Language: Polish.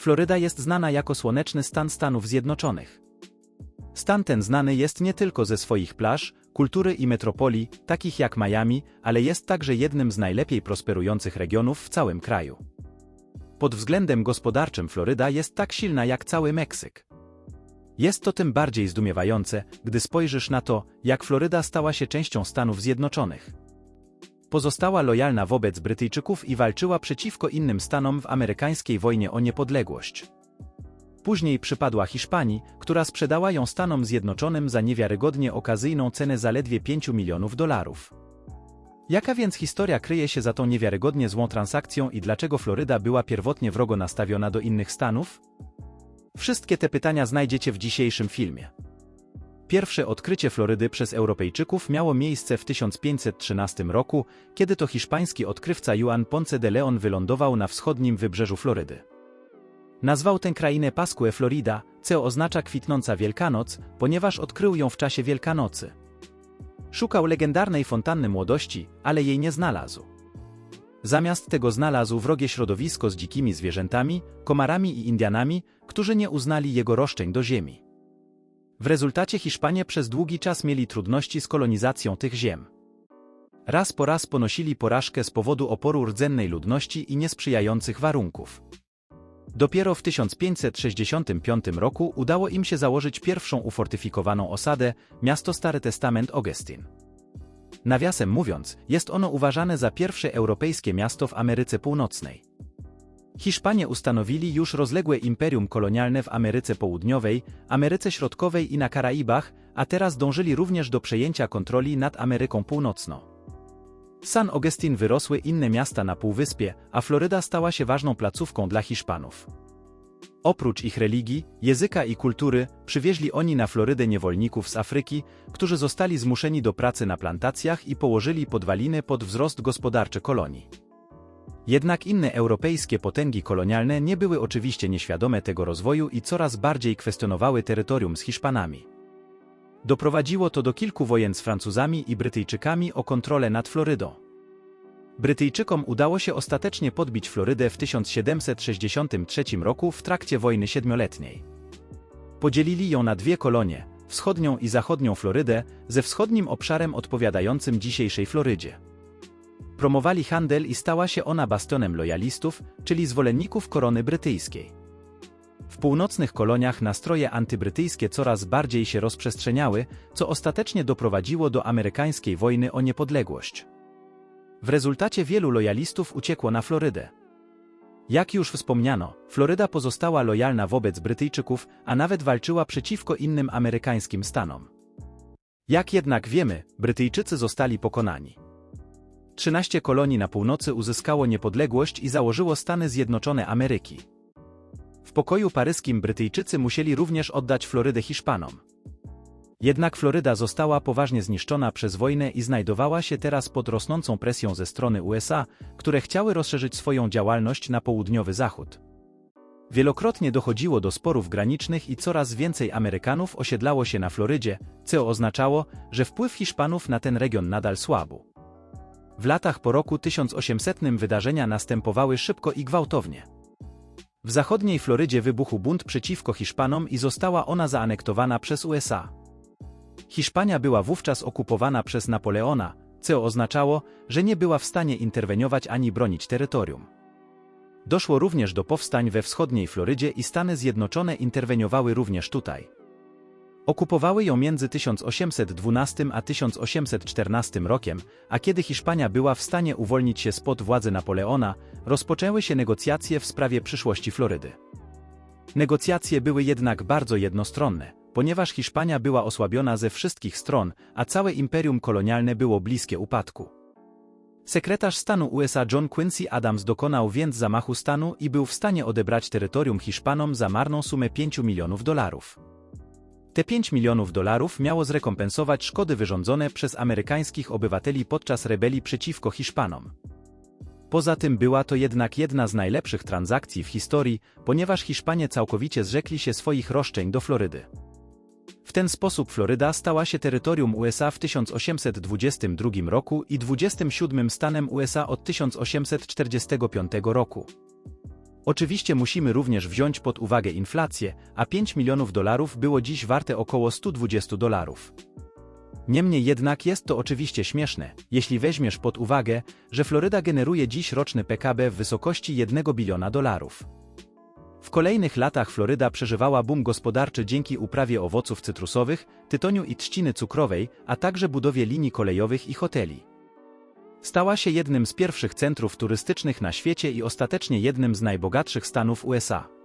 Floryda jest znana jako słoneczny stan Stanów Zjednoczonych. Stan ten znany jest nie tylko ze swoich plaż, kultury i metropolii, takich jak Miami, ale jest także jednym z najlepiej prosperujących regionów w całym kraju. Pod względem gospodarczym Floryda jest tak silna jak cały Meksyk. Jest to tym bardziej zdumiewające, gdy spojrzysz na to, jak Floryda stała się częścią Stanów Zjednoczonych. Pozostała lojalna wobec Brytyjczyków i walczyła przeciwko innym stanom w amerykańskiej wojnie o niepodległość. Później przypadła Hiszpanii, która sprzedała ją Stanom Zjednoczonym za niewiarygodnie okazyjną cenę zaledwie 5 milionów dolarów. Jaka więc historia kryje się za tą niewiarygodnie złą transakcją i dlaczego Floryda była pierwotnie wrogo nastawiona do innych stanów? Wszystkie te pytania znajdziecie w dzisiejszym filmie. Pierwsze odkrycie Florydy przez Europejczyków miało miejsce w 1513 roku, kiedy to hiszpański odkrywca Juan Ponce de Leon wylądował na wschodnim wybrzeżu Florydy. Nazwał tę krainę Pascue Florida, co oznacza kwitnąca Wielkanoc, ponieważ odkrył ją w czasie Wielkanocy. Szukał legendarnej fontanny młodości, ale jej nie znalazł. Zamiast tego znalazł wrogie środowisko z dzikimi zwierzętami, komarami i Indianami, którzy nie uznali jego roszczeń do ziemi. W rezultacie Hiszpanie przez długi czas mieli trudności z kolonizacją tych ziem. Raz po raz ponosili porażkę z powodu oporu rdzennej ludności i niesprzyjających warunków. Dopiero w 1565 roku udało im się założyć pierwszą ufortyfikowaną osadę, miasto Stary Testament Augustin. Nawiasem mówiąc, jest ono uważane za pierwsze europejskie miasto w Ameryce Północnej. Hiszpanie ustanowili już rozległe imperium kolonialne w Ameryce Południowej, Ameryce Środkowej i na Karaibach, a teraz dążyli również do przejęcia kontroli nad Ameryką Północną. San Augustin wyrosły inne miasta na Półwyspie, a Floryda stała się ważną placówką dla Hiszpanów. Oprócz ich religii, języka i kultury, przywieźli oni na Florydę niewolników z Afryki, którzy zostali zmuszeni do pracy na plantacjach i położyli podwaliny pod wzrost gospodarczy kolonii. Jednak inne europejskie potęgi kolonialne nie były oczywiście nieświadome tego rozwoju i coraz bardziej kwestionowały terytorium z Hiszpanami. Doprowadziło to do kilku wojen z Francuzami i Brytyjczykami o kontrolę nad Florydą. Brytyjczykom udało się ostatecznie podbić Florydę w 1763 roku w trakcie wojny siedmioletniej. Podzielili ją na dwie kolonie, wschodnią i zachodnią Florydę, ze wschodnim obszarem odpowiadającym dzisiejszej Florydzie. Promowali handel i stała się ona bastionem lojalistów, czyli zwolenników korony brytyjskiej. W północnych koloniach nastroje antybrytyjskie coraz bardziej się rozprzestrzeniały, co ostatecznie doprowadziło do amerykańskiej wojny o niepodległość. W rezultacie wielu lojalistów uciekło na Florydę. Jak już wspomniano, Floryda pozostała lojalna wobec Brytyjczyków, a nawet walczyła przeciwko innym amerykańskim stanom. Jak jednak wiemy, Brytyjczycy zostali pokonani. 13 kolonii na północy uzyskało niepodległość i założyło Stany Zjednoczone Ameryki. W pokoju paryskim Brytyjczycy musieli również oddać Florydę Hiszpanom. Jednak Floryda została poważnie zniszczona przez wojnę i znajdowała się teraz pod rosnącą presją ze strony USA, które chciały rozszerzyć swoją działalność na południowy zachód. Wielokrotnie dochodziło do sporów granicznych i coraz więcej Amerykanów osiedlało się na Florydzie, co oznaczało, że wpływ Hiszpanów na ten region nadal słabł. W latach po roku 1800 wydarzenia następowały szybko i gwałtownie. W zachodniej Florydzie wybuchł bunt przeciwko Hiszpanom i została ona zaanektowana przez USA. Hiszpania była wówczas okupowana przez Napoleona, co oznaczało, że nie była w stanie interweniować ani bronić terytorium. Doszło również do powstań we wschodniej Florydzie i Stany Zjednoczone interweniowały również tutaj. Okupowały ją między 1812 a 1814 rokiem, a kiedy Hiszpania była w stanie uwolnić się spod władzy Napoleona, rozpoczęły się negocjacje w sprawie przyszłości Florydy. Negocjacje były jednak bardzo jednostronne, ponieważ Hiszpania była osłabiona ze wszystkich stron, a całe imperium kolonialne było bliskie upadku. Sekretarz stanu USA John Quincy Adams dokonał więc zamachu stanu i był w stanie odebrać terytorium Hiszpanom za marną sumę 5 milionów dolarów. Te 5 milionów dolarów miało zrekompensować szkody wyrządzone przez amerykańskich obywateli podczas rebelii przeciwko Hiszpanom. Poza tym była to jednak jedna z najlepszych transakcji w historii, ponieważ Hiszpanie całkowicie zrzekli się swoich roszczeń do Florydy. W ten sposób Floryda stała się terytorium USA w 1822 roku i 27 stanem USA od 1845 roku. Oczywiście musimy również wziąć pod uwagę inflację, a 5 milionów dolarów było dziś warte około 120 dolarów. Niemniej jednak jest to oczywiście śmieszne, jeśli weźmiesz pod uwagę, że Floryda generuje dziś roczny PKB w wysokości 1 biliona dolarów. W kolejnych latach Floryda przeżywała boom gospodarczy dzięki uprawie owoców cytrusowych, tytoniu i trzciny cukrowej, a także budowie linii kolejowych i hoteli. Stała się jednym z pierwszych centrów turystycznych na świecie i ostatecznie jednym z najbogatszych stanów USA.